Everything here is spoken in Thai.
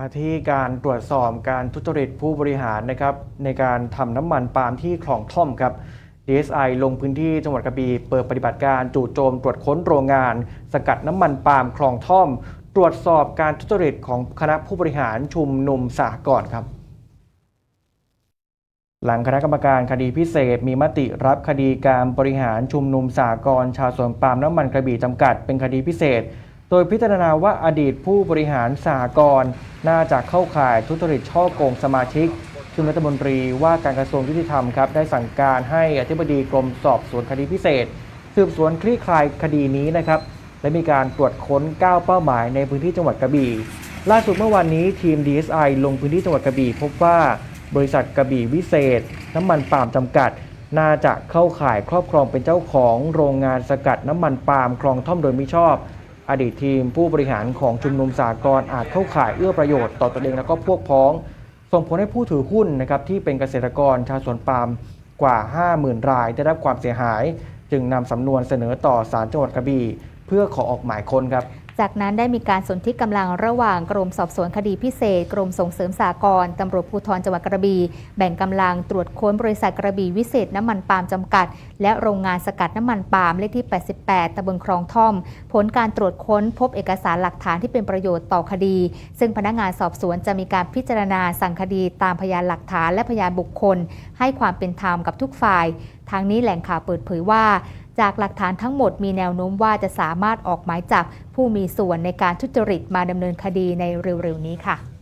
มาที่การตรวจสอบการทุจริตผู้บริหารนะครับในการทำน้ำมันปาล์มที่คลองท่อมครับ DSI ลงพื้นที่จังหวัดกระบี่เปิดปฏิบัติการจู่โจมตรวจค้นโรงงาน สกัดน้ำมันปาล์มคลองท่อม ตรวจสอบการทุจริตของคณะผู้บริหารชุมนุมสหกรณ์ครับ หลังคณะกรรมการคดีพิเศษมีมติรับคดีการบริหารชุมนุมสากรณ์ชาวสวนปาล์มน้ำมันกระบี่จำกัด เป็นคดีพิเศษ โดยพิจารณาว่าอดีตผู้บริหารสากรณ์น่าจะเข้าข่ายทุจริตช่อโกงสมาชิกซึ่งรัฐมนตรีว่าการกระทรวงยุติธรรมครับได้สั่งการให้อธิบดีกรมสอบสวนคดีพิเศษ สืบสวนคลี่คลายคดีนี้นะครับและมีการตรวจค้น 9 เป้าหมายในพื้นที่จังหวัดกระบี่ล่าสุดเมื่อวานนี้ทีม DSI ลงพื้นที่จังหวัดกระบี่พบว่าบริษัทกระบี่วิเศษ น้ำมันปาล์มจำกัด น่าจะเข้าข่ายครอบครองเป็นเจ้าของโรงงานสกัดน้ำมันปาล์มคลองท่อมโดยมิชอบ อดีตทีมผู้บริหารของชุมนุมสากลอาจเข้าข่ายเอื้อประโยชน์ต่อตนเองและก็พวกพ้อง ส่งผลให้ผู้ถือหุ้นนะครับที่เป็นเกษตรกรชาวสวนปาล์มกว่า 50,000 รายได้รับความเสียหาย จึงนำสำนวนเสนอต่อศาลจังหวัดกระบี่เพื่อขอออกหมายค้นครับ จากนั้นได้มีการสนธิกำลังระหว่างกรมสอบสวนคดีพิเศษ กรมส่งเสริมสากลตำรวจภูธรจังหวัดกระบี่แบ่งกำลังตรวจค้นบริษัทกระบี่วิเศษน้ำมันปาล์มจำกัด และโรงงานสกัดน้ำมันปาล์มเลขที่ 88ตำบลคลองท่อม ผลการตรวจค้นพบเอกสารหลักฐานที่เป็นประโยชน์ต่อคดี ซึ่งพนักงานสอบสวนจะมีการพิจารณาสั่งคดีตามพยานหลักฐานและพยานบุคคล ให้ความเป็นธรรมกับทุกฝ่ายทางนี้แหล่งข่าวเปิดเผยว่า จากหลักฐานทั้งหมดมีแนวโน้มว่าจะสามารถออกหมายจับผู้มีส่วนในการทุจริตมาดำเนินคดีในเร็วๆนี้ค่ะ